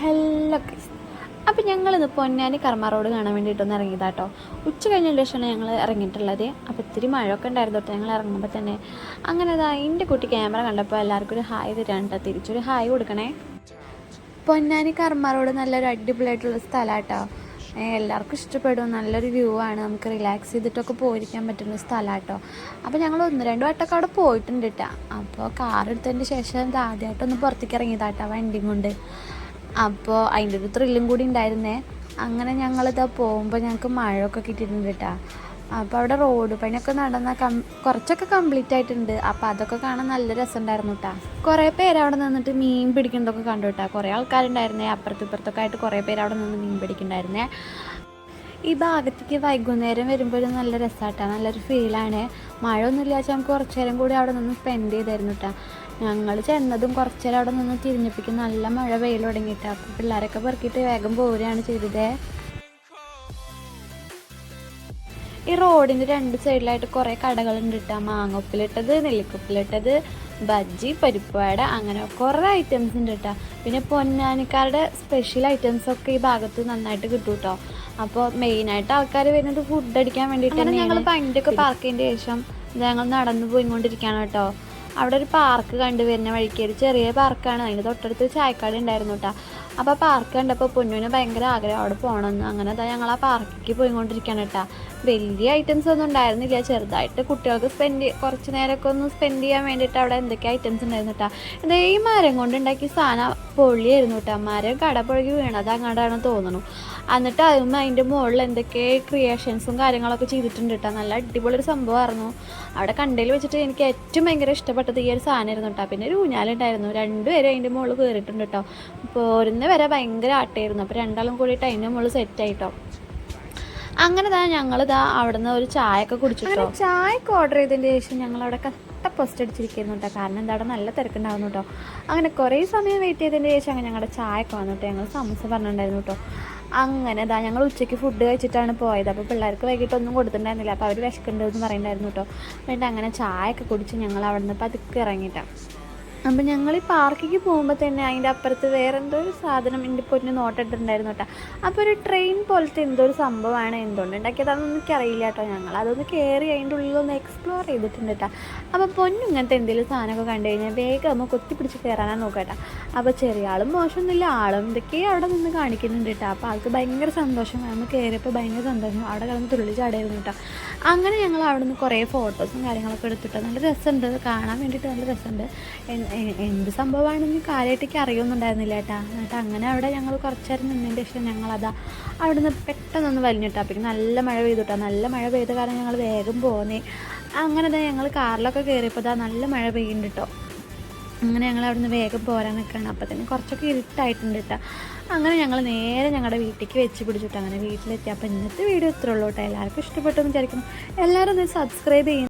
Hello Chris അപ്പോൾ ഞങ്ങളിന്ന് പൊന്നാനി കർമ്മ റോഡ് കാണാൻ വേണ്ടിയിട്ടൊന്ന് ഇറങ്ങിയതാട്ടോ. ഉച്ച കഴിഞ്ഞതിന് ശേഷമാണ് ഞങ്ങൾ ഇറങ്ങിയിട്ടുള്ളത്. അപ്പോൾ ഇത്തിരി മഴയൊക്കെ ഉണ്ടായിരുന്നു കേട്ടോ ഞങ്ങൾ ഇറങ്ങുമ്പോൾ തന്നെ. അങ്ങനെ അതാ എന്റെ കുട്ടി ക്യാമറ കണ്ടപ്പോൾ എല്ലാവർക്കും ഒരു ഹായ് തരാണ് കേട്ടോ. തിരിച്ചൊരു ഹായ് കൊടുക്കണേ. പൊന്നാനി കർമ്മ റോഡ് നല്ലൊരു അടിപൊളിയായിട്ടുള്ള സ്ഥലമാട്ടോ എല്ലാവർക്കും ഇഷ്ടപ്പെടും. നല്ലൊരു വ്യൂ ആണ്. നമുക്ക് റിലാക്സ് ചെയ്തിട്ടൊക്കെ പോയിരിക്കാൻ പറ്റുന്ന സ്ഥലമാട്ടോ അപ്പോൾ ഞങ്ങൾ ഒന്ന് രണ്ട് വട്ടമൊക്കെ അവിടെ പോയിട്ടുണ്ട് കേട്ടോ. അപ്പോൾ കാർ എടുത്തതിന്റെ ശേഷം ഇത് ആദ്യമായിട്ടൊന്ന് പുറത്തേക്ക് ഇറങ്ങിയതാട്ടോ വണ്ടിയും കൊണ്ട്. അപ്പോൾ അതിന്റെ ഒരു ത്രില്ലും കൂടി ഉണ്ടായിരുന്നേ അങ്ങനെ ഞങ്ങളിതാ പോകുമ്പോൾ ഞങ്ങൾക്ക് മഴയൊക്കെ കിട്ടിയിട്ടുണ്ട് കേട്ടോ അപ്പോൾ അവിടെ റോഡ് പണിയൊക്കെ നടന്ന കം കുറച്ചൊക്കെ കംപ്ലീറ്റ് ആയിട്ടുണ്ട്. അപ്പോൾ അതൊക്കെ കാണാൻ നല്ല രസമുണ്ടായിരുന്നു കേട്ടോ കുറേ പേര് അവിടെ നിന്നിട്ട് മീൻ പിടിക്കുന്നതൊക്കെ കണ്ടു കേട്ടോ കുറേ ആൾക്കാരുണ്ടായിരുന്നേ അപ്പുറത്തും ഇപ്പുറത്തൊക്കെ ആയിട്ട് കുറേ പേര് അവിടെ നിന്ന് മീൻ പിടിക്കുന്നുണ്ടായിരുന്നേ ഈ ഭാഗത്തേക്ക് വൈകുന്നേരം വരുമ്പോൾ നല്ല രസമാട്ടാ നല്ലൊരു ഫീലാണ് മഴ ഒന്നുമില്ല വെച്ചാൽ നമുക്ക് കുറച്ച് നേരം കൂടി അവിടെ നിന്ന് സ്പെൻഡ് ചെയ്തായിരുന്നു കേട്ടോ ഞങ്ങൾ ചെന്നതും കുറച്ചേരം അവിടെ നിന്ന് തിരിഞ്ഞപ്പിക്കും. നല്ല മഴ വെയിൽ തുടങ്ങിയിട്ട്. അപ്പോൾ പിള്ളേരൊക്കെ പെറുക്കിയിട്ട് വേഗം പോരുകയാണ് ചെയ്തത്. ഈ റോഡിന്റെ രണ്ട് സൈഡിലായിട്ട് കുറേ കടകളുണ്ട് കേട്ടോ മാങ്ങുപ്പിലിട്ടത് നെല്ലിക്കുപ്പിലിട്ടത് ബജ്ജി പരിപ്പുവട അങ്ങനെ കുറേ ഐറ്റംസ് ഉണ്ട് കേട്ടോ പിന്നെ പൊന്നാനിക്കാരുടെ സ്പെഷ്യൽ ഐറ്റംസ് ഒക്കെ ഈ ഭാഗത്ത് നന്നായിട്ട് കിട്ടും കേട്ടോ അപ്പോൾ മെയിനായിട്ട് ആൾക്കാർ വരുന്നത് ഫുഡ് അടിക്കാൻ വേണ്ടിയിട്ടാണ്. ഞങ്ങൾ പണ്ടൊക്കെ പാർക്കിന്റെ ചെയ്തതിന് ശേഷം ഞങ്ങൾ നടന്നു പോയിക്കൊണ്ടിരിക്കുകയാണ് കേട്ടോ അവിടെ ഒരു പാർക്ക് കണ്ടുവരുന്ന വഴിക്ക് ഒരു ചെറിയ പാർക്കാണ് അതിന്റെ തൊട്ടടുത്ത് ചായക്കാട് ഉണ്ടായിരുന്നു കേട്ടോ അപ്പോൾ പാർക്ക് കണ്ടപ്പോൾ പൊന്നുവിന് ഭയങ്കര ആഗ്രഹം. അവിടെ പോകണമെന്ന് അങ്ങനെ അതാ ഞങ്ങൾ ആ പാർക്കിലേക്ക് പോയിക്കൊണ്ടിരിക്കുകയാണ് കേട്ടോ വലിയ ഐറ്റംസ് ഒന്നും ഉണ്ടായിരുന്നില്ല. ചെറുതായിട്ട് കുട്ടികൾക്ക് സ്പെൻഡ് കുറച്ച് നേരമൊക്കെ ഒന്ന് സ്പെൻഡ് ചെയ്യാൻ വേണ്ടിയിട്ട് അവിടെ എന്തൊക്കെ ഐറ്റംസ് ഉണ്ടായിരുന്നു കേട്ടോ ഇത് ഈ മരം കൊണ്ട് ഉണ്ടാക്കിയ സാധനം പൊള്ളിയായിരുന്നു കേട്ടോ മരം കടപുഴകി വീണത് അങ്ങോട്ടാണ് തോന്നുന്നു എന്നിട്ട് അതും അതിന്റെ മുകളിൽ എന്തൊക്കെ ക്രിയേഷൻസും കാര്യങ്ങളൊക്കെ ചെയ്തിട്ടുണ്ട് കേട്ടോ നല്ല അടിപൊളി ഒരു സംഭവമായിരുന്നു അവിടെ കണ്ടതിൽ വെച്ചിട്ട് എനിക്ക് ഏറ്റവും ഭയങ്കര ഇഷ്ടപ്പെട്ടത് ഈ ഒരു സാധനമായിരുന്നു കേട്ടോ പിന്നെ ഒരു ഊഞ്ഞാലുണ്ടായിരുന്നു. രണ്ടുപേരും അതിന്റെ മുകളിൽ കയറിയിട്ടുണ്ട് കേട്ടോ പോരുന്ന വരെ ഭയങ്കര ആട്ടായിരുന്നു. അപ്പോൾ രണ്ടാളും കൂടിയിട്ട് അതിന്റെ മുകളിൽ സെറ്റായിട്ടോ അങ്ങനെ തന്നെ ഞങ്ങൾ ഇതാ അവിടുന്ന് ഒരു ചായ ഒക്കെ കുടിച്ചിട്ടോ. ചായ ഒക്കെ ഓർഡർ ചെയ്തതിന് ശേഷം ഞങ്ങൾ അവിടെ കട്ട പോസ്റ്റ് അടിച്ചിരിക്കുന്നു കേട്ടോ കാരണം എന്താ അവിടെ നല്ല തിരക്കുണ്ടായിരുന്നു കേട്ടോ അങ്ങനെ കുറേ സമയം വെയിറ്റ് ചെയ്തതിന് ശേഷം അങ്ങനെ ഞങ്ങളുടെ ചായ ഒക്കെ ഞങ്ങൾ സമൂസ പറഞ്ഞിട്ടുണ്ടായിരുന്നു കേട്ടോ അങ്ങനെ ഇതാ ഞങ്ങൾ ഉച്ചയ്ക്ക് ഫുഡ് കഴിച്ചിട്ടാണ് പോയത്. അപ്പോൾ പിള്ളേർക്ക് വൈകിട്ടൊന്നും കൊടുത്തിട്ടുണ്ടായിരുന്നില്ല. അപ്പോൾ അവർ വിശക്കുന്നുണ്ടെന്ന് പറയുന്നുണ്ടായിരുന്നു കേട്ടോ എന്നിട്ട് അങ്ങനെ ചായ ഒക്കെ കുടിച്ച് ഞങ്ങൾ അവിടെ നിന്ന് പതുക്കെ ഇറങ്ങിയിട്ടാണ് അപ്പം ഞങ്ങൾ ഈ പാർക്കിക്ക് പോകുമ്പോൾ തന്നെ അതിന്റെ അപ്പുറത്ത് വേറെ എന്തോ ഒരു സാധനം എന്റെ പൊന്നു നോട്ടിട്ടുണ്ടായിരുന്നു കേട്ടോ. അപ്പോൾ ഒരു ട്രെയിൻ പോലത്തെ എന്തോ ഒരു സംഭവമാണ് എന്തുകൊണ്ട് ഉണ്ടാക്കിയതാണെന്ന് എനിക്കറിയില്ല കേട്ടോ ഞങ്ങൾ അതൊന്ന് കയറി അതിന്റെ ഉള്ളിലൊന്ന് എക്സ്പ്ലോർ ചെയ്തിട്ടുണ്ട് കേട്ടോ. അപ്പോൾ പൊന്നു ഇങ്ങനത്തെ എന്തെങ്കിലും സാധനമൊക്കെ കണ്ടു കഴിഞ്ഞാൽ വേഗം നമ്മൾ കൊത്തിപ്പിടിച്ച് കയറാനാണ് നോക്കട്ടെ അപ്പോൾ ചെറിയ ആളും മോശമൊന്നുമില്ല. ആളും എന്തൊക്കെയോ അവിടെ നിന്ന് കാണിക്കുന്നുണ്ട് കേട്ടോ. അപ്പോൾ ആൾക്ക് ഭയങ്കര സന്തോഷം. നമ്മൾ കയറിയപ്പോൾ ഭയങ്കര സന്തോഷം. അവിടെ കിടന്ന് തുള്ളി ചാടായിരുന്നു കേട്ടോ. അങ്ങനെ ഞങ്ങൾ അവിടെ നിന്ന് കുറേ ഫോട്ടോസും കാര്യങ്ങളൊക്കെ എടുത്തിട്ട് നല്ല രസമുണ്ട്. കാണാൻ വേണ്ടിയിട്ട് നല്ല രസമുണ്ട്. എന്ത് സംഭവമാണെന്ന് കാര്യമായിട്ടേക്ക് അറിയൊന്നുണ്ടായിരുന്നില്ല ഏട്ടാ എന്നിട്ട് അങ്ങനെ അവിടെ ഞങ്ങൾ കുറച്ച് നേരം നിന്നതിന്റെ ശേഷം ഞങ്ങളതാ അവിടെ നിന്ന് പെട്ടെന്നൊന്ന് വലിഞ്ഞിട്ടാ. പിന്നെ നല്ല മഴ പെയ്തുട്ടാ. നല്ല മഴ പെയ്ത കാരണം ഞങ്ങൾ വേഗം പോന്നേ. അങ്ങനെ തന്നെ ഞങ്ങൾ കാറിലൊക്കെ കയറിയപ്പോൾ ഇതാ നല്ല മഴ പെയ്യുന്നുണ്ട്. കേട്ടോ അങ്ങനെ ഞങ്ങൾ അവിടെ നിന്ന് വേഗം പോരാൻ നിൽക്കുകയാണ് അപ്പോൾ തന്നെ കുറച്ചൊക്കെ ഇരുട്ടായിട്ടുണ്ട് കേട്ടോ. അങ്ങനെ ഞങ്ങൾ നേരെ ഞങ്ങളുടെ വീട്ടിലേക്ക് വെച്ച് പിടിച്ചിട്ട്. അങ്ങനെ വീട്ടിലെത്തി. അപ്പോൾ ഇന്നത്തെ വീഡിയോ ഇത്രേ ഉള്ളൂ കേട്ടോ. എല്ലാവർക്കും ഇഷ്ടപ്പെട്ടു വിചാരിക്കുന്നു. എല്ലാവരും ഒന്ന് സബ്സ്ക്രൈബ് ചെയ്യും